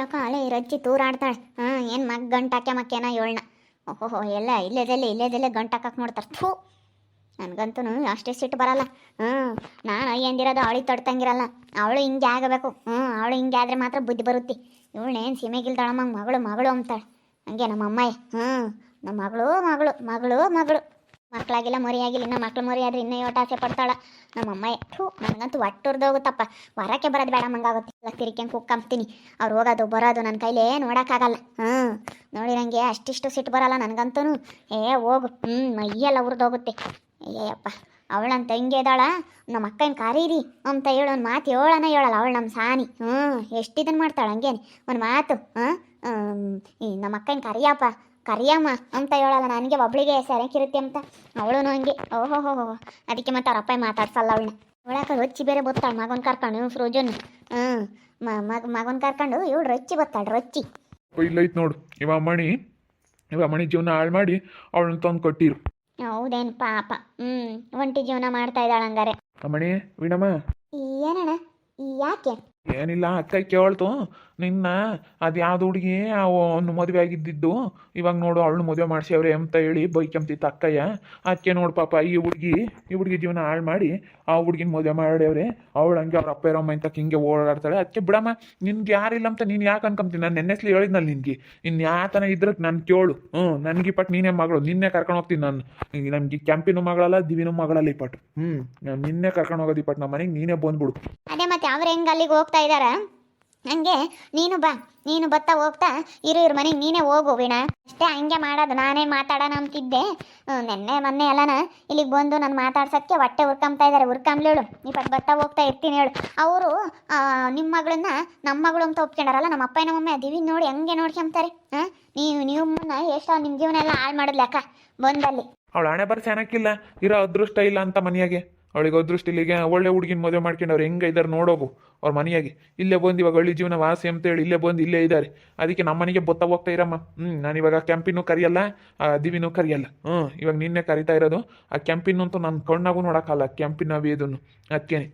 ಯಾಕ ಅಲೆ ರಜ್ಜಿ ತೂರಾಡ್ತಾಳೆ. ಹಾಂ, ಏನು ಮಗ್ ಗಂಟಾಕೆ ಮಕ್ಕೇನ? ಏಳ್ನ ಓಹೋ ಎಲ್ಲ ಇಲ್ಲೇದಲ್ಲೇ ಇಲ್ಲೇದಲ್ಲೇ ಗಂಟಾಕಕ್ಕೆ ನೋಡ್ತಾರೆ. ಥೂ! ನನಗಂತೂ ಅಷ್ಟೇ ಸಿಟ್ಟು ಬರಲ್ಲ. ಹ್ಮ್ ನಾನು ಅಯ್ಯಂದಿರೋದು ಅವಳಿ ತೊಡ್ತಂಗಿರಲ್ಲ. ಅವಳು ಹಿಂಗೆ ಆಗಬೇಕು. ಹ್ಮ್ ಅವಳು ಹಿಂಗೆ ಆದ್ರೆ ಮಾತ್ರ ಬುದ್ಧಿ ಬರುತ್ತೆ. ಇವಳೇನು ಸೀಮೆಗಿಲ್ದಾಳಮ್ಮ? ಮಗಳು ಮಗಳು ಅಂತಾಳೆ ಹಂಗೆ ನಮ್ಮ ಹ್ಞೂ, ನಮ್ಮ ಮಗಳು ಮಗಳು ಮಗಳು ಮಗಳು. ಮಕ್ಕಳಾಗಿಲ್ಲ, ಮರಿಯಾಗಿಲ್ಲ, ಇನ್ನ ಮಕ್ಳು ಮರಿ ಆದ್ರೆ ಇನ್ನೂ ಯೋಟ ಆಸೆ ಪಡ್ತಾಳ. ನಮ್ಮ ಅಮ್ಮಯ್ಯ ಥೂ, ನನಗಂತೂ ಹೋಗುತ್ತಪ್ಪ. ಹೊರಕ್ಕೆ ಬರೋದು ಬೇಡ ಮಂಗಾಗುತ್ತೆ ಎಲ್ಲ ತಿರ್ಕೊಂಡ್ ಕುಕ್ಕಂಬ್ತೀನಿ ಅವ್ರು ಹೋಗೋದು, ಬರೋದು ನನ್ನ ಕೈಲೇ ನೋಡೋಕ್ಕಾಗಲ್ಲ. ಹ್ಞೂ ನೋಡಿ ನನಗೆ ಅಷ್ಟಿಷ್ಟು ಸಿಟ್ಟು ಬರಲ್ಲ ನನಗಂತೂ ಏ, ಹೋಗು. ಹ್ಞೂ ಮೈಯೆಲ್ಲ ಉರಿದೋಗುತ್ತೆ ಏಯಪ್ಪ ಅವಳು ನನ್ನ ತಂಗಿ ಇದ್ದಾಳ ನಮ್ಮ ಅಕ್ಕನ ಕರೀರಿ ಅಂತ ಹೇಳು, ಒಂದು ಮಾತು ಹೇಳೋಣ ಹೇಳಲ್ಲ. ಅವಳು ನಮ್ಮ ಸಾನಿ. ಹ್ಞೂ ಎಷ್ಟು ಇದನ್ನು ಮಾಡ್ತಾಳೆ ಹಂಗೇನೆ. ಒಂದು ಮಾತು, ಹಾಂ ನಮ್ಮ ಅಕ್ಕನ ಕರಿಯಪ್ಪ. ಕರಿಯಮ್ಮ ಅಂತ ಹೇಳಲ್ಲ ನನಗೆ ಒಬ್ಳಿಗೆ ಸರಕಿರುತ್ತೆ ಅಂತ. ಅವಳು ಹಂಗೆ. ಓಹೋ ಹೋ ಹೋ ಅದಕ್ಕೆ ಮತ್ತೆ ಅವ್ರ ಅಪ್ಪ ಮಾತಾಡ್ಸಲ್ಲ ಅವಳನ್ನ. ಅವಳಕ ರೊಚ್ಚಿ ಬೇರೆ ಬತ್ತಾಳೆ ಮಗನ ಕರ್ಕೊಂಡು ಫ್ರೋಜನ್ ಹ್ಞೂ ಮಗ ಮಗನ ಕರ್ಕೊಂಡು ಇವಳು ರೊಚ್ಚಿ ಬತ್ತಾಳೆ ರೊಚ್ಚಿ. ಇಲ್ಲೈತ್ ನೋಡು. ಇವ ಮಣಿ ಇವ ಮಣಿ ಜೀವನ ಹಾಳು ಮಾಡಿ ಅವಳನ್ನ ತಂದು ಕೊಟ್ಟಿರು. ಹೌದೇನು ಪಾಪ. ಹ್ಞೂ ಒಂಟಿ ಜೀವನ ಮಾಡ್ತಾ ಇದ್ದಾಳೆ ಹಂಗಾರೆ. ಅಮ್ಮಣಿ ವೀಣಮ್ಮ. ಏನಣ್ಣ? ಯಾಕೆ? ಏನಿಲ್ಲ ಅಕ್ಕ ಕೇಳ್ತು. ನಿನ್ನ ಅದು ಯಾವ್ದು ಹುಡುಗಿ ಅವನು ಮದುವೆ ಆಗಿದ್ದಿದ್ದು, ಇವಾಗ ನೋಡು ಅವಳು ಮದುವೆ ಮಾಡ್ಸ್ಯವ್ರೆ ಅಂತ ಹೇಳಿ ಬೈಕೆಂತಿತ್ತು ಅಕ್ಕಯ್ಯ. ಅದಕ್ಕೆ ನೋಡು ಪಾಪ ಈ ಹುಡುಗಿ ಈ ಹುಡುಗಿ ಜೀವನ ಹಾಳು ಮಾಡಿ ಆ ಹುಡುಗಿನ ಮದುವೆ ಮಾಡ್ಯವ್ರೆ ಅವಳು ಹಂಗೆ ಅವ್ರ ಅಪ್ಪ ಇರಮ್ಮ ಅಂತ ಹಿಂಗೆ ಓಡಾಡ್ತಾಳೆ. ಅದಕ್ಕೆ ಬಿಡಮ್ಮ, ನಿನ್ಗೆ ಯಾರಿಲ್ಲ ಅಂತ ನೀನು ಯಾಕೆ ಅನ್ಕೊಂತೀನಿ ನಾನು ನೆನ್ನೆಸ್ಲಿ ಹೇಳಿದ್ನಲ್ಲ ನಿನ್ಗೆ. ಇನ್ನು ಯಾತನ ಇದ್ರೆ ನಾನು ಕೇಳು. ಹ್ಞೂ, ನನಗೆ ಪಟ್ ನೀನೇ ಮಗಳು. ನಿನ್ನೆ ಕರ್ಕೊಂಡು ಹೋಗ್ತೀನಿ ನಾನು. ನಮ್ಗೆ ಕೆಂಪಿನ ಮಗಳಲ್ಲ, ದಿವಿನ ಮಗಳಲ್ಲ ಈ ಪಟ್. ಹ್ಞೂ, ನಾನು ನಿನ್ನೆ ಕರ್ಕೊಂಡು ಹೋಗೋದು ಈ ನಮ್ಮ ಮನೆಗೆ ನೀನೇ ಬಂದ್ಬಿಡು. ಅದೇ ಮತ್ತೆ ಅವ್ರು ಹೆಂಗೆ ಅಲ್ಲಿಗೆ ಹೋಗ್ತಾ ಹಂಗೆ ನೀನು ಬಾ, ನೀನು ಬತ್ತಾ ಹೋಗ್ತಾ ಇರು ಇರು ಮನೆಗೆ, ನೀನೇ ಹೋಗು ವೀಣಾ. ಅಷ್ಟೇ ಹಂಗೆ ಮಾಡೋದು, ನಾನೇ ಮಾತಾಡೋಣ ಅಂತಿದ್ದೆ. ನೆನ್ನೆ, ಮೊನ್ನೆ ಎಲ್ಲನ ಇಲ್ಲಿಗೆ ಬಂದು ನಾನು ಮಾತಾಡ್ಸೋಕ್ಕೆ ಹೊಟ್ಟೆ ಉರ್ಕೊಂಬ್ತಾ ಇದ್ದಾರೆ ಉರ್ಕೊಂಬ್ಲೇಳು ನೀ ಪಟ್ ಬತ್ತಾ ಹೋಗ್ತಾ ಇರ್ತೀನಿ ಹೇಳು. ಅವರು ನಿಮ್ಮ ಮಗಳನ್ನ ನಮ್ಮ ಮಗಳು ಅಂತ ಒಪ್ಕೊಂಡಾರಲ್ಲ ನಮ್ಮ ಅಪ್ಪ ನಮ್ಮಮ್ಮ ಅದೀವಿ ನೋಡಿ ಹಂಗೆ ನೋಡ್ಕೊಂತಾರೆ ಹಾಂ? ನೀವು, ನಿಮ್ಮನ್ನ ಮುನ್ನ ಎಷ್ಟೋ ನಿಮ್ಮ ಜೀವನ ಎಲ್ಲ ಹಾಳು ಮಾಡಿದ್ಲೆ ಅಕ್ಕ, ಬಂದಲ್ಲಿ. ಅವಳು ಹಣೆ ಬರ ಚೆನ್ನಾಗಿಲ್ಲ ಇರೋ ಅದೃಷ್ಟ ಇಲ್ಲ ಅಂತ ಮನೆಯಾಗೆ. ಅವಳಿಗೆ ಅದೃಷ್ಟ ಇಲ್ಲಿಗೆ ಒಳ್ಳೆ ಹುಡುಗಿನ ಮದುವೆ ಮಾಡ್ಕೊಂಡು ಅವ್ರು ಹೆಂಗೆ ಇದ್ದಾರೆ ನೋಡೋಗು. ಅವ್ರ ಮನೆಯಾಗಿ ಇಲ್ಲೇ ಬಂದು ಇವಾಗ ಹಳ್ಳಿ ಜೀವನ ವಾಸಿ ಅಂತೇಳಿ ಇಲ್ಲೇ ಬಂದು ಇಲ್ಲೇ ಇದ್ದಾರೆ ಅದಕ್ಕೆ ನಮ್ಮ ಮನೆಗೆ ಬೊತ್ತ ಹೋಗ್ತಾ ಇರಮ್ಮ. ಹ್ಞೂ ನಾನು ಇವಾಗ ಕೆಂಪಿನೂ ಕರಿಯಲ್ಲ ಆ ದಿವಿನೂ ಕರಿಯಲ್ಲ. ಹ್ಞೂ ಇವಾಗ ನಿನ್ನೆ ಕರಿತಾ ಇರೋದು ಆ ಕೆಂಪಿನೂ ಅಂತೂ ನನ್ನ ಕಣ್ಣಾಗೂ ನೋಡೋಕ್ಕಲ್ಲ ಕೆಂಪಿನ ವೇದನ್ನು ಅದಕ್ಕೇನೆ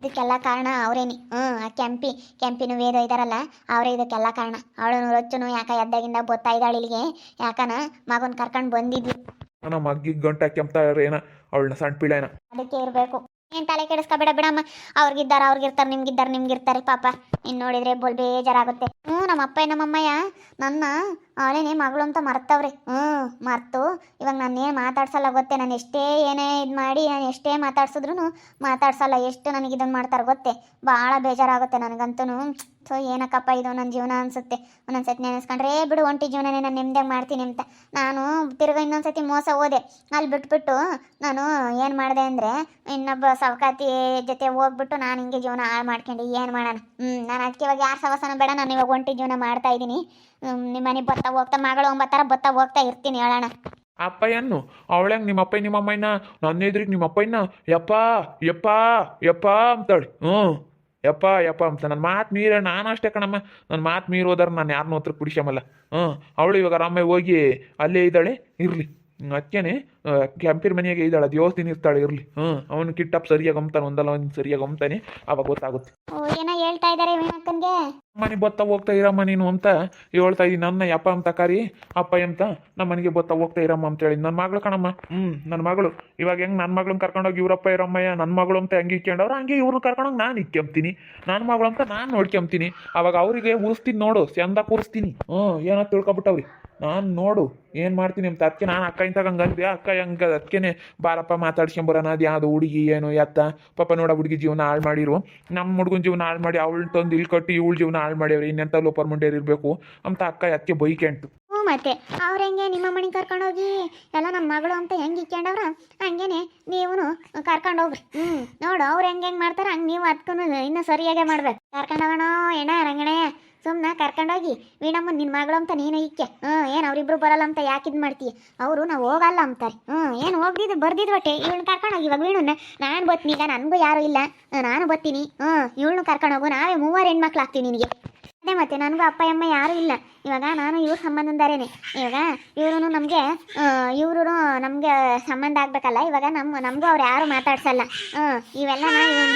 ಇದಕ್ಕೆಲ್ಲ ಕಾರಣ ಅವರೇನಿ. ಹ್ಞೂ ಆ ಕೆಂಪಿ ಕೆಂಪಿನ ವೇದ ಇದಾರಲ್ಲ ಅವರೇ ಇದಕ್ಕೆಲ್ಲ ಕಾರಣ. ಅವಳು ರೊಚ್ಚನು ಯಾಕ ಎದ್ದಾಗಿಂದ ಬೊತ್ತಾ ಇದ್ದಾಳೆ ಇಲ್ಲಿಗೆ? ಯಾಕನ ಮಗನ ಕರ್ಕೊಂಡು ಬಂದಿದ್ವಿ ನಮ್ಮ ಮಗ್ಗಿಗೆ ಕೆಂಪ್ತಾ ಇರೋ ಏನ ಅವಳನ್ನ ಸಣ್ಣ ಪಿಳೆನ? ಅದಕ್ಕೆ ಇರಬೇಕು. ಏನು ತಲೆ ಕೆಡಿಸ್ಕೊಬೇಡ ಬಿಡಮ್ಮ. ಅವ್ರಿಗಿದ್ದಾರ, ಅವ್ರಿಗಿರ್ತಾರೆ, ನಿಮ್ಗಿದ್ದಾರೆ, ನಿಮ್ಗಿರ್ತಾರೆ. ಪಾಪ ಇನ್ನು ನೋಡಿದ್ರೆ ಬೋಲ್ ಬೇಜಾರಾಗುತ್ತೆ. ಹ್ಞೂ ನಮ್ಮ ಅಪ್ಪ ನಮ್ಮಮ್ಮಯ್ಯ, ನನ್ನ ಅವಳೇನೆ ಮಗಳು ಅಂತ ಮರ್ತವ್ರಿ. ಹ್ಞೂ ಮರ್ತು. ಇವಾಗ ನಾನು ಏನು ಮಾತಾಡ್ಸಲ್ಲ ಗೊತ್ತೆ? ನಾನು ಎಷ್ಟೇ ಏನೇ ಇದು ಮಾಡಿ, ನಾನು ಎಷ್ಟೇ ಮಾತಾಡ್ಸಿದ್ರು ಮಾತಾಡ್ಸಲ್ಲ. ಎಷ್ಟು ನನಗೆ ಇದನ್ನು ಮಾಡ್ತಾರೆ ಗೊತ್ತೇ? ಭಾಳ ಬೇಜಾರಾಗುತ್ತೆ ನನಗಂತೂ ಸೊ ಏನಕ್ಕಪ್ಪ ಇದು? ನನ್ನ ಜೀವನ ಅನಿಸುತ್ತೆ. ಒಂದೊಂದ್ಸತಿ ನೆನೆಸ್ಕೊಂಡ್ರೆ, ಏ ಬಿಡು, ಒಂಟಿ ಜೀವನನೇ ನಾನು ನೆಮ್ಮದಿಯಾಗಿ ಮಾಡ್ತೀನಿ ಅಂತ. ನಾನು ತಿರ್ಗ ಇನ್ನೊಂದ್ಸತಿ ಮೋಸ ಹೋದೆ. ಅಲ್ಲಿ ಬಿಟ್ಬಿಟ್ಟು ನಾನು ಏನು ಮಾಡಿದೆ ಅಂದರೆ, ಇನ್ನೊಬ್ಬ ಸವಕಾತಿ ಜೊತೆ ಹೋಗ್ಬಿಟ್ಟು ನಾನು ಹಿಂಗೆ ಜೀವನ ಹಾಳು ಮಾಡ್ಕೊಂಡು ಏನು ಮಾಡೋಣ? ಹ್ಞೂ ನಾನು ಅದಕ್ಕೆ ಇವಾಗ ಯಾರು ಸವಸನ ಬೇಡ. ನಾನು ಇವಾಗ ಒಂಟಿ ಜೀವನ ಮಾಡ್ತಾ ಇದ್ದೀನಿ. ನಿಮ್ಮ ಮನೆಗೆ ಬತ್ತಾ ಹೋಗ್ತಾ, ಮಗಳು ಒಂಬತ್ತರ ಬತ್ತ ಹೋಗ್ತಾ ಇರ್ತೀನಿ ಹೇಳೋಣ ಏನು ಅವಳಂಗೆ ನಿಮ್ಮ ಅಪ್ಪ ನಿಮ್ಮ ಅಮ್ಮನ ನನ್ನ ಎದುರಿಗೆ ನಿಮ್ಮ ಅಪ್ಪಯ್ಯನ, ಯಪ್ಪ ಯಪ್ಪ ಯಪ್ಪ ಅಂತಾಳೆ. ಹ್ಞೂ ಯಪ್ಪ ಯಪ್ಪ ಅಂತ ನನ್ನ ಮಾತು ಮೀರ, ನಾನು ಅಷ್ಟೇ ಕಣಮ್ಮ. ನನ್ನ ಮಾತು ಮೀರಿ ಹೋದಾರ ನಾನು ಯಾರನ್ನೂ ಹತ್ರ ಕುಡಿಸಮಲ್ಲ ಹ್ಞೂ ಅವಳು ಇವಾಗ ಆರಾಮಾಗಿ ಹೋಗಿ ಅಲ್ಲೇ ಇದ್ದಾಳೆ, ಇರಲಿ. ಅದಕ್ಕೇನೆ ಕ್ಯಾಂಪಿರ್ ಮನೆಯಾಗೆ ಇದ್ದಾಳೆ ದೇವಸ್ಥಾನ ಇರ್ತಾಳೆ ಇರಲಿ. ಹ್ಞೂ ಅವನು ಕಿಟ್ಟಪ್ ಸರಿಯಾಗಿ ಅಮ್ತಾನೆ ಒಂದಲ್ಲ ಒಂದು ಸರಿಯಾಗಿ ಅಮ್ತಾನೆ ಅವಾಗ ಗೊತ್ತಾಗುತ್ತೆ. ಓ ಏನೋ ಹೇಳ್ತಾ ಇದಾರೆ ವೀಣಕ್ಕನ್ಗೆ? ಮನೆ ಬತ್ತ ಹೋಗ್ತಾ ಇರಮ್ಮ ನೀನು ಅಂತ ಹೇಳ್ತಾ ಇದ್ದೀನಿ. ನನ್ನ ಅಪ್ಪ ಅಂತ ಕರಿ ಅಪ್ಪ ಅಂತ ನಮ್ಮ ಮನೆಗೆ ಬತ್ತ ಹೋಗ್ತಾ ಇರಮ್ಮ ಅಂತ ಹೇಳಿ. ನನ್ನ ಮಗಳು ಕಣಮ್ಮ. ಹ್ಞೂ ನನ್ನ ಮಗಳು. ಇವಾಗ ಹೆಂಗೆ ನನ್ನ ಮಗಳನ್ನ ಕರ್ಕೊಂಡೋಗಿ ಇವರಪ್ಪ ಇರಮ್ಮಯ್ಯ ನನ್ನ ಮಗಳು ಅಂತ ಹಂಗೆ ಇಟ್ಕೊಂಡವ್ರು ಹಂಗೆ ಇವ್ರನ್ನ ಕರ್ಕೊಂಡೋಗಿ ನಾನು ಇಕ್ಕೊಂತೀನಿ. ನನ್ನ ಮಗಳು ಅಂತ ನಾನು ನೋಡ್ಕೊಂತೀನಿ. ಅವಾಗ ಅವರಿಗೆ ಉರಿಸ್ತೀನಿ ನೋಡು ಚಂದ ಕೂರಿಸ್ತೀನಿ. ಹ್ಞೂ ಏನೋ ತಿಳ್ಕೊಬಿಟ್ಟವ್ರಿ. ನಾನು ನೋಡು, ಏನು ಮಾಡ್ತೀನಿ ಅಂತ. ಅದಕ್ಕೆ ನಾನು ಅಕ್ಕ ಇಂತ ಹಂಗೆ ಅಂದೆ. ಅಕ್ಕ ಹಂಗೆ ಅದಕ್ಕೇನೆ ಬಾರಪ್ಪ ಮಾತಾಡ್ಸ್ಕೊಂಬರೋಣ, ಅದು ಯಾವುದು ಹುಡುಗಿ ಏನು ಎತ್ತ. ಪಾಪ ನೋಡ ಹುಡುಗಿ ಜೀವನ ಹಾಳು ಮಾಡಿರು. ನಮ್ಮ ಹುಡುಗನ ಜೀವನ ಹಾಳು ಮಾಡಿ ಅವಳು ತಂದು ಇಲ್ಲಿ ಕಟ್ಟಿ ಇವಳು ಜೀವನ ಹಾಳು ಮಾಡ್ಯವ್ರಿ ಇನ್ನೆಂಥ ಲೋಪರ್ ಮುಂಡೇರಿ ಇರಬೇಕು. ಅಂತ ಅಕ್ಕ ಅದಕ್ಕೆ ಬೈಕೆಂಟು. ಹ್ಞೂ ಮತ್ತೆ, ಅವ್ರು ಹೆಂಗೆ ನಿಮ್ಮ ಮನೆಗೆ ಕರ್ಕೊಂಡೋಗಿ? ಎಲ್ಲ ನಮ್ಮ ಮಗಳು ಅಂತ ಹೆಂಗೆ ಇಕ್ಕೊಂಡವ್ರ ಹಂಗೇನೆ ನೀವು ಕರ್ಕೊಂಡೋಗ್ರಿ. ಹ್ಞೂ ನೋಡು ಅವ್ರು ಹೆಂಗೆ ಹೆಂಗೆ ಮಾಡ್ತಾರೆ, ಹಂಗೆ ನೀವು ಅದಕ್ಕೂ ಇನ್ನೂ ಸರಿಯಾಗೆ ಮಾಡ್ಬೇಕು. ಕರ್ಕೊಂಡೋಗೋಣ ಏನ ರಂಗಣಯ್ಯ ಸುಮ್ಮನೆ ಕರ್ಕೊಂಡೋಗಿ ವೀಣಮ್ಮ ನಿನ್ನ ಮಗಳು ಅಂತ ನೀನು ಇಕ್ಕೆ ಹ್ಞೂ, ಏನು ಅವರಿಬ್ರು ಬರಲ್ಲ ಅಂತ ಯಾಕೆ ಇದು ಮಾಡ್ತೀಯ? ಅವರು ನಾವು ಹೋಗಲ್ಲ ಅಂತಾರೆ. ಹ್ಞೂ, ಏನು ಹೋಗ್ದಿದ್ದು ಬರ್ದಿದ್ ಒಟ್ಟೆ ಇವಳನ್ನ ಕರ್ಕೊಂಡೋಗಿ ಇವಾಗ ವೀಣನ್ನ ನಾನು ಬತ್ತೀನಿ ಈಗ ನನಗೂ ಯಾರೂ ಇಲ್ಲ. ನಾನು ಬತ್ತೀನಿ ಹ್ಞೂ, ಇವಳನ್ನ ಕರ್ಕೊಂಡೋಗು ನಾವೇ ಮೂವರು ಹೆಣ್ಮಕ್ಳು ಆಗ್ತೀವಿ ನಿನಗೆ. ಅದೇ ಮತ್ತೆ ನನಗೂ ಅಪ್ಪ ಅಮ್ಮ ಯಾರೂ ಇಲ್ಲ. ಇವಾಗ ನಾನು ಇವ್ರ ಸಂಬಂಧದಾರೇನೆ ಇವಾಗ ಇವರು ನಮಗೆ ಇವರು ನಮಗೆ ಸಂಬಂಧ ಆಗಬೇಕಲ್ಲ. ಇವಾಗ ನಮ್ಮ ನಮಗೂ ಅವ್ರು ಯಾರು ಮಾತಾಡ್ಸಲ್ಲ. ಹ್ಞೂ ಇವೆಲ್ಲ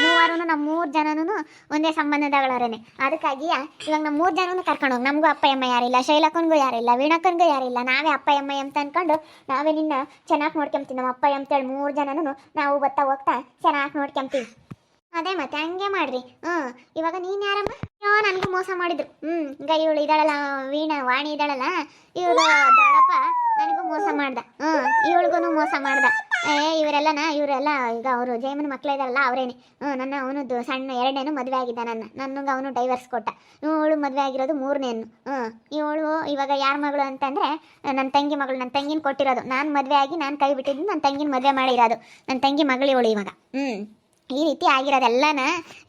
ಮೂವರು ನಮ್ಮ ಮೂರು ಜನನೂ ಒಂದೇ ಸಂಬಂಧದಗಳರೇನೆ ಅದಕ್ಕಾಗಿ ಇವಾಗ ನಮ್ಮ ಮೂರು ಜನನೂ ಕರ್ಕೊಂಡು ಹೋಗಿ. ನಮಗೂ ಅಪ್ಪ ಅಮ್ಮ ಯಾರಿಲ್ಲ, ಶೈಲಕ್ಕನಿಗೂ ಯಾರಿಲ್ಲ, ವೀಣಕ್ಕನಿಗೂ ಯಾರಿಲ್ಲ. ನಾವೇ ಅಪ್ಪ ಅಮ್ಮ ಅಂತ ಅನ್ಕೊಂಡು ನಾವೇ ನಿನ್ನ ಚೆನ್ನಾಗಿ ನೋಡ್ಕೊಂತೀವಿ ನಮ್ಮ ಅಪ್ಪ ಅಂತೇಳಿ ಮೂರು ಜನನೂ ನಾವು ಬತ್ತಾ ಹೋಗ್ತಾ ಚೆನ್ನಾಗಿ ನೋಡ್ಕೊಂತೀವಿ ಅದೇ ಮತ್ತೆ ಹಂಗೆ ಮಾಡ್ರಿ. ಹ್ಞೂ, ಇವಾಗ ನೀನು ಯಾರಮ್ಮ? ಅಯ್ಯೋ, ನನಗೂ ಮೋಸ ಮಾಡಿದ್ರು. ಹ್ಞೂ, ಈಗ ಇವಳು ಇದ್ದಾಳಲ್ಲ, ವೀಣಾ, ವಾಣಿ ಇದ್ದಾಳಲ್ಲ ಇವಳು ದೊಡ್ಡಪ್ಪ, ನನಗೂ ಮೋಸ ಮಾಡ್ದ. ಹ್ಞೂ ಇವಳಿಗೂ ಮೋಸ ಮಾಡ್ದ. ಏ, ಇವರೆಲ್ಲನ, ಇವರೆಲ್ಲ, ಈಗ ಅವರು ಜಯಮನ ಮಕ್ಳು ಇದಾರಲ್ಲ ಅವರೇನೆ. ಹ್ಞೂ, ನನ್ನ ಅವನದ್ದು ಸಣ್ಣ ಎರಡನೇನು ಮದುವೆ ಆಗಿದ್ದ ನನ್ನ. ನನಗೆ ಅವನು ಡೈವರ್ಸ್ ಕೊಟ್ಟ. ಇವಳು ಮದುವೆ ಆಗಿರೋದು ಮೂರನೇನು. ಹ್ಞೂ, ಇವಳು ಇವಾಗ ಯಾರ ಮಗಳು ಅಂತಂದರೆ ನನ್ನ ತಂಗಿ ಮಗಳು ನನ್ನ ತಂಗಿನ ಕೊಟ್ಟಿರೋದು. ನಾನು ಮದುವೆ ಆಗಿ ನಾನು ಕೈ ಬಿಟ್ಟಿದ್ದು ನನ್ನ ತಂಗಿನ ಮದುವೆ ಮಾಡಿರೋದು. ನನ್ನ ತಂಗಿ ಮಗಳು ಇವಳು ಇವಾಗ. ಹ್ಞೂ. ಈ ರೀತಿ ಆಗಿರೋದೆಲ್ಲನ,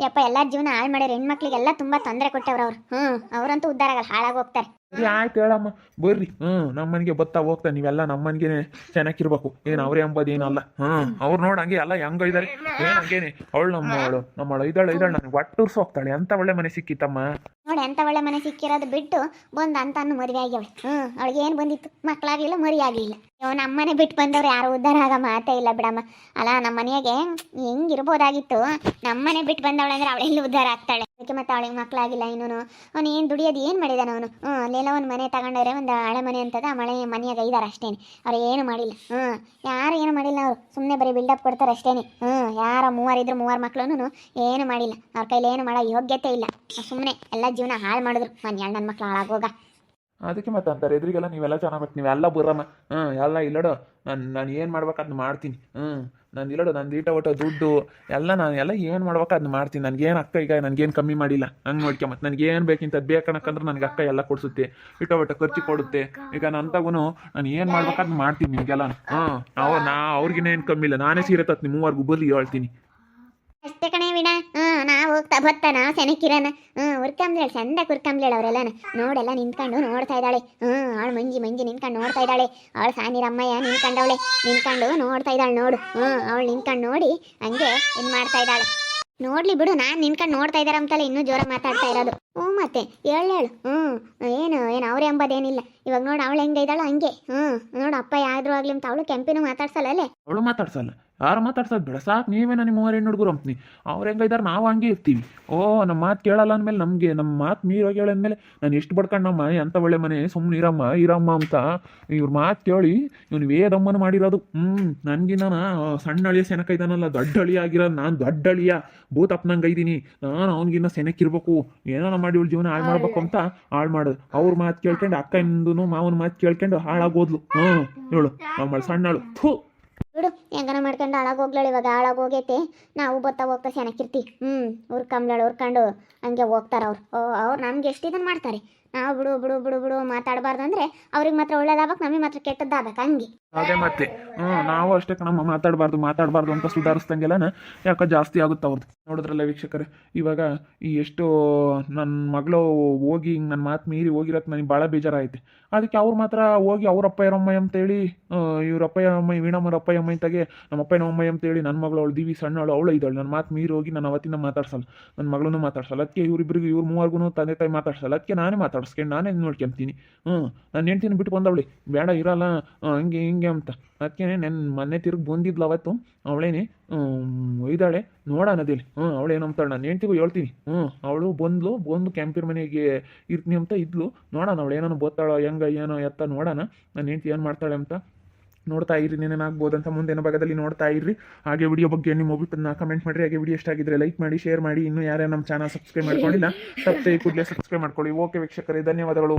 ಯಪ್ಪ ಎಲ್ಲರ ಜೀವನ ಹಾಳು ಮಾಡ್ಯಾರ ಹೆಣ್ಮಕ್ಳಿಗೆಲ್ಲ ತುಂಬ ತೊಂದರೆ ಕೊಟ್ಟವ್ರು ಅವ್ರು. ಹ್ಞೂ ಅವರಂತೂ ಉದ್ಧಾರ ಆಗಲ್ಲ, ಹಾಳಾಗಿ ಹೋಗ್ತಾರೆ. ಸರಿ ಆಯ್ತು ಹೇಳಮ್ಮ. ಬರ್ರಿ. ಹ್ಮ್ ನಮ್ಮ ಬತ್ತಾ ಹೋಗ್ತಾ ನೀವೆಲ್ಲ ನಮ್ಮ ಮನೆಗೆ ಚೆನ್ನಾಗಿರ್ಬೇಕು. ಏನು ಅವ್ರೇ ಅಂಬೋದೇನಲ್ಲ ಏನಲ್ಲ ಹ್ಮ್, ಅವ್ರು ನೋಡ ಹಂಗೆ ಎಲ್ಲ ಹೆಂಗ ಇದಾರೆ ಏನ್ ಹಂಗೇನೆ. ಅವಳು ನಮ್ಮ ಅವಳು. ನಮ್ಮಳು ಇದ್ದಾಳೆ ಇದ್ದಾಳೆ. ನನಗೆ ಒಟ್ಟು ಹೋಗ್ತಾಳೆ. ಅಂತ ಒಳ್ಳೆ ಮನೆ ಸಿಕ್ಕಿತ್ತಮ್ಮ. ನೋಡಿ ಎಂತ ಒಳ್ಳೆ ಮನೆ ಸಿಕ್ಕಿರೋದು ಬಿಟ್ಟು ಬಂದ್ ಅಂತ ಅನ್ನು ಮದುವೆ ಆಗ್ಯವಳೆ. ಹ್ಮ್, ಅವಳಿಗೆ ಏನು ಬಂದಿತ್ತು? ಮಕ್ಕಳಾಗಿಲ್ಲ ಮರಿ ಆಗಲಿಲ್ಲ. ಅಯ್ಯೋ ನಮ್ಮನೆ ಬಿಟ್ಟು ಬಂದವ್ರು ಯಾರು ಉದ್ದಾರ ಆಗ ಮಾತೇ ಇಲ್ಲ ಬಿಡಮ್ಮ. ಅಲ್ಲ, ನಮ್ಮ ಮನೆಯಾಗೆ ಹೆಂಗಿರ್ಬೋದಾಗಿತ್ತು? ನಮ್ಮನೆ ಬಿಟ್ಟು ಬಂದವಳೆ ಅಂದ್ರೆ ಉದ್ದಾರ ಆಗ್ತಾಳೆ? ಅದಕ್ಕೆ ಮತ್ತೆ ಅವಳಿಗೆ ಮಕ್ಕಳಾಗಿಲ್ಲ ಇನ್ನೂ ಅವನು ಏನು ದುಡಿಯೋದು, ಏನು ಮಾಡಿದಾನ ಅವನು? ಹ್ಞೂ ಅಲ್ಲೆಲ್ಲ ಒಂದು ಮನೆ ತಗೊಂಡವ್ರೆ, ಒಂದು ಹಳೆ ಮನೆ ಅಂತದ ಆ ಮಳೆ ಮನೆಯಾಗ ಇದಾರೆ ಅಷ್ಟೇನೆ. ಅವ್ರು ಏನು ಮಾಡಿಲ್ಲ. ಹ್ಞೂ ಯಾರು ಏನು ಮಾಡಿಲ್ಲ ಅವರು. ಸುಮ್ಮನೆ ಬರೀ ಬಿಲ್ಡಪ್ ಕೊಡ್ತಾರೆ ಅಷ್ಟೇನೆ. ಹ್ಞೂ ಯಾರ ಮೂವರು ಇದ್ರು ಮೂವರು ಮಕ್ಕಳು ಏನು ಮಾಡಿಲ್ಲ. ಅವ್ರ ಕೈಲಿ ಏನು ಮಾಡೋ ಯೋಗ್ಯತೆ ಇಲ್ಲ. ಸುಮ್ಮನೆ ಎಲ್ಲ ಜೀವನ ಹಾಳು ಮಾಡಿದ್ರು. ಮನೆ ನನ್ನ ಮಕ್ಳು ಹಾಳಾಗೋಗ. ಅದಕ್ಕೆ ಮತ್ತೆ ಅಂತಾರೆ, ಎದುರಿಗೆಲ್ಲ ನೀವೆಲ್ಲ ಚೆನ್ನಾಗಿ ನೀವೆಲ್ಲ ಬರಮ್ಮ ಹ್ಞೂ ಎಲ್ಲ ಇಲ್ಲಡೋ, ನಾನು ನಾನು ಏನು ಮಾಡ್ಬೇಕು ಅದನ್ನ ಮಾಡ್ತೀನಿ. ಹ್ಞೂ ನಾನು ಇಲ್ಲಡೋ ನಂದು ಈಟ ದುಡ್ಡು, ಎಲ್ಲ ನಾನು, ಎಲ್ಲ ಏನು ಮಾಡ್ಬೇಕು ಅದನ್ನ ಮಾಡ್ತೀನಿ. ನನಗೇನು ಅಕ್ಕ ಈಗ ನನಗೇನು ಕಮ್ಮಿ ಮಾಡಿಲ್ಲ. ಹಂಗೆ ನೋಡ್ಕೊಂಬತ್ತು ನನಗೇನು ಬೇಕಿಂತ ಬೇಕಣಕ್ಕಂದ್ರೆ ನನಗೆ ಅಕ್ಕ ಎಲ್ಲ ಕೊಡಿಸುತ್ತೆ. ಈಟ ಒಟ್ಟು ಖರ್ಚು ಕೊಡುತ್ತೆ. ಈಗ ನಂತಾಗೂ ನಾನು ಏನು ಮಾಡ್ಬೇಕು ಅದನ್ನ ಮಾಡ್ತೀನಿ ನಿಮಗೆಲ್ಲ ಹ್ಞೂ ನಾವು ನಾ ಏನು ಕಮ್ಮಿ ಇಲ್ಲ. ನಾನೇ ಸೀರೆ ತತ್ತೀನಿ ಮೂವರ್ಗೂ ಬರಲಿ ಹೇಳ್ತೀನಿ. ಅಷ್ಟೇ ಕಣೆ ವಿಣ. ಹ್ಞೂ ನಾ ಹೋಗ್ತಾ ಬತ್ತಾನ ಸೆನಕಿರನ ಹ್ಞೂ ಉರ್ಕಂಬ್ಲೇಳು ಚಂದ ಕುರ್ಕಂಬ್ಲೇಳು ಅವರೆಲ್ಲನ. ನೋಡೆಲ್ಲ ನಿಂತ್ಕೊಂಡು ನೋಡ್ತಾ ಇದ್ದಾಳೆ. ಹ್ಞೂ ಅವಳು ಮಂಜಿ ಮಂಜಿ ನಿಂತ್ಕೊಂಡು ನೋಡ್ತಾ ಇದ್ದಾಳೆ. ಅವಳು ಸಾನಿರಮ್ಮಯ್ಯ ನಿಂತ್ಕೊಂಡವಳೆ. ನಿಂತ್ಕೊಂಡು ನೋಡ್ತಾ ಇದ್ದಾಳೆ ನೋಡು. ಹ್ಞೂ ಅವಳು ನಿಂತ್ಕೊಂಡು ನೋಡಿ ಹಂಗೆ ಇದು ಮಾಡ್ತಾ ಇದ್ದಾಳೆ. ನೋಡ್ಲಿ ಬಿಡು, ನಾನು ನಿನ್ಕೊಂಡು ನೋಡ್ತಾ ಇದ್ದಾರೆ ಅಂತಲೇ ಇನ್ನೂ ಜೋರ ಮಾತಾಡ್ತಾ ಇರೋದು. ಹ್ಞೂ ಮತ್ತೆ, ಹೇಳು ಹೇಳು. ಹ್ಞೂ ಏನು ಏನು, ಅವ್ರೆ ಎಂಬುದೇನಿಲ್ಲ ಇವಾಗ ನೋಡು ಅವಳು ಹೆಂಗೆ ಇದ್ದಾಳು ಹಂಗೆ. ಹ್ಞೂ ನೋಡು ಅಪ್ಪ ಯಾವ್ದು ಆಗ್ಲಿ ಅಂತ ಅವಳು ಕೆಂಪಿನೂ ಮಾತಾಡ್ಸಲ್ಲ ಅಲ್ಲೇ? ಅವಳು ಮಾತಾಡ್ಸಲ್ಲ. ಯಾರು ಮಾತಾಡ್ಸೋದು? ಬೇಡ ಸಾಕು ನೀವೇ ನಿಮ್ಮ ಮೂವರು ಹೆಣ್ಣು ಹುಡುಗರು ಅಂತೀನಿ. ಅವ್ರು ಹೆಂಗಿದ್ದಾರೆ ನಾವು ಹಂಗೆ ಇರ್ತೀವಿ. ಓ ನಮ್ಮ ಮಾತು ಕೇಳಲ್ಲ ಅಂದಮೇಲೆ ನಮಗೆ ನಮ್ಮ ಮಾತು ಮೀರೋಗಿ ಹೇಳಂದ್ಮೇಲೆ ನಾನು ಎಷ್ಟು ಬಡ್ಕಂಡಮ್ಮ ಎಂಥ ಒಳ್ಳೆ ಮನೆ ಸುಮ್ಮನೆ ಇರಮ್ಮ ಇರಮ್ಮ ಅಂತ ಇವ್ರ ಮಾತು ಕೇಳಿ ಇವನು ವೇದಮ್ಮನ ಮಾಡಿರೋದು. ಹ್ಞೂ ನನಗಿನ್ನ ಸಣ್ಣ ಅಳಿಯ ಸೆನಕ ಇದ್ದಾನಲ್ಲ ದೊಡ್ಡ ಅಳಿಯ ಆಗಿರೋ ನಾನು ದೊಡ್ಡ ಅಳಿಯ. ಭೂತಪ್ಪನಂಗೆ ಇದ್ದೀನಿ ನಾನು ಅವನಿಗಿನ್ನ ಸೆನಕ್ಕಿರ್ಬೇಕು ಏನೋ ಮಾಡಿ ಇವಳು ಜೀವನ ಹಾಳು ಮಾಡ್ಬೇಕು ಅಂತ ಹಾಳು ಮಾಡೋದು. ಅವ್ರ ಮಾತು ಕೇಳ್ಕೊಂಡು ಅಕ್ಕ ಅಕ್ಕಂದು ಮಾವನ ಮಾತು ಕೇಳ್ಕೊಂಡು ಹಾಳಾಗೋದ್ಲು ಹ್ಞೂ ಇವಳು ನಮ್ಮ ಸಣ್ಣಳು ಥೂ. ಬಿಡು ಹೆಂಗನ ಮಾಡ್ಕೊಂಡು ಹಾಳಾಗೋಗ್ಲಾಳು ಇವಾಗ ಹಾಳಾಗೋಗೈತೆ ನಾವು ಬತ್ತಾ ಹೋಗ್ತಾ ಚೆನ್ನಾಗಿರ್ತೀವಿ ಹ್ಞೂ ಉರ್ಕಂಬ್ಲಾಳು ಹುರ್ಕೊಂಡು ಹಂಗೆ ಹೋಗ್ತಾರೆ ಅವ್ರು. ಅವ್ರು ನಮ್ಗೆ ಎಷ್ಟು ಇದನ್ನು ಮಾಡ್ತಾರೆ? ನಾವು ಬಿಡು ಬಿಡು ಬಿಡು ಬಿಡು ಮಾತಾಡಬಾರ್ದು ಅಂದ್ರೆ ಅವ್ರಿಗೆ ಮಾತ್ರ ಒಳ್ಳೇದಾಗ ನಮಗೆ ಮಾತ್ರ ಕೆಟ್ಟದ್ದಾಗಬೇಕು, ಹಂಗೆ. ಅದೇ ಮತ್ತೆ. ಹ್ಞೂ ನಾವು ಅಷ್ಟೇ ಕಣಮ್ಮ, ಮಾತಾಡಬಾರ್ದು ಮಾತಾಡಬಾರ್ದು ಅಂತ ಸುಧಾರಿಸ್ದಂಗೆಲ್ಲ ಯಾಕೆ ಜಾಸ್ತಿ ಆಗುತ್ತೆ ಅವ್ರದ್ದು ನೋಡಿದ್ರಲ್ಲ ವೀಕ್ಷಕರೇ, ಇವಾಗ ಈ ಎಷ್ಟು ನನ್ನ ಮಗಳು ಹೋಗಿ ಹಿಂಗೆ ನನ್ನ ಮಾತು ಮೀರಿ ಹೋಗಿರೋದು ನನಗೆ ಭಾಳ ಬೇಜಾರಾಯ್ತು. ಅದಕ್ಕೆ ಅವ್ರು ಮಾತ್ರ ಹೋಗಿ ಅವ್ರ ಅಪ್ಪ ಇರಮ್ಮ ಅಂತೇಳಿ ಇವ್ರ ಅಪ್ಪ, ಅಮ್ಮ ವೀಣಮ್ಮರ ನಮ್ಮ ಅಪ್ಪ ನಮ್ಮ ಅಪ್ಪ ಅಮ್ಮ ಅಂತೇಳಿ ನನ್ನ ಮಗಳು ಅವಳು ದಿವಿ, ಸಣ್ಣವಳು, ಅವಳು ಇದ್ದಾಳೆ ನನ್ನ ಮಾತು ಮೀರಿ ಹೋಗಿ ನಾನು ಅವತ್ತಿನ ಮಾತಾಡ್ಸಲ್ಲ. ನನ್ನ ಮಗಳನ್ನೂ ಮಾತಾಡ್ಸಲ್ಲ. ಅದಕ್ಕೆ ಇವರಿಬ್ಬರಿಗೂ ಇವ್ರು ಮೂವರ್ಗೂ ತಂದೆ ತಾಯಿ ಮಾತಾಡ್ಸಲ್ಲ. ಅದಕ್ಕೆ ನಾನೇ ಮಾತಾಡ್ಸ್ಕೊಂಡು ನಾನೇ ನೋಡ್ಕೊಂತೀನಿ. ಹ್ಞೂ, ನಾನು ಹೆಂಡ್ತಿನ ಬಿಟ್ಟು ಬಂದವಳಿ. ಬೇಡ ಇರಲ್ಲ. ಹಂಗೆ, ಹಿಂಗೆ ಅಂತ. ಅದಕ್ಕೆ ನನ್ನ ಮೊನ್ನೆ ತಿರುಗಿ ಬಂದಿದ್ಲು ಅವತ್ತು. ಅವಳೇನೆ ಇದ್ದಾಳೆ ನೋಡೋಣ ಅದಿಲ್ಲಿ. ಹ್ಞೂ, ಅವಳು ಅಂತಾಳೆ ನಾನು ಹೆಂಡ್ತಿಗೂ ಹೇಳ್ತೀನಿ. ಹ್ಞೂ, ಅವಳು ಬಂದ್ಲು, ಬಂದು ಕ್ಯಾಂಪಿರ್ ಮನೆಗೆ ಇರ್ತೀನಿ ಅಂತ ಇದ್ಲು. ನೋಡೋಣ ಅವಳು ಏನೋ ಬೋತಾಳೋ ಹೆಂಗ, ಏನೋ ಎತ್ತ ನೋಡೋಣ. ನನ್ನ ಹೆಂಡ್ತಿ ಏನು ಮಾಡ್ತಾಳೆ ಅಂತ. ನೋಡ್ತಾ ಇರಿ ಏನೇನಾಗ್ಬೋದು ಅಂತ ಮುಂದಿನ ಭಾಗದಲ್ಲಿ ನೋಡ್ತಾ ಇರ್ರಿ. ಹಾಗೆ ವಿಡಿಯೋ ಬಗ್ಗೆ ನಿಮ್ಮ ಅಭಿಪ್ರಾಯ ಕಮೆಂಟ್ ಮಾಡಿರಿ. ಹಾಗೆ ವಿಡಿಯೋ ಇಷ್ಟ ಆಗಿದ್ರೆ ಲೈಕ್ ಮಾಡಿ ಶೇರ್ ಮಾಡಿ. ಇನ್ನೂ ಯಾರ್ಯಾರು ನಮ್ಮ ಚಾನಲ್ ಸಬ್ಸ್ಕ್ರೈಬ್ ಮಾಡ್ಕೊಂಡಿಲ್ಲ ತಪ್ಪದೆ ಕೂಡಲೇ ಸಬ್ಸ್ಕ್ರೈಬ್ ಮಾಡ್ಕೊಳ್ಳಿ. ಓಕೆ ವೀಕ್ಷಕರೇ, ಧನ್ಯವಾದಗಳು.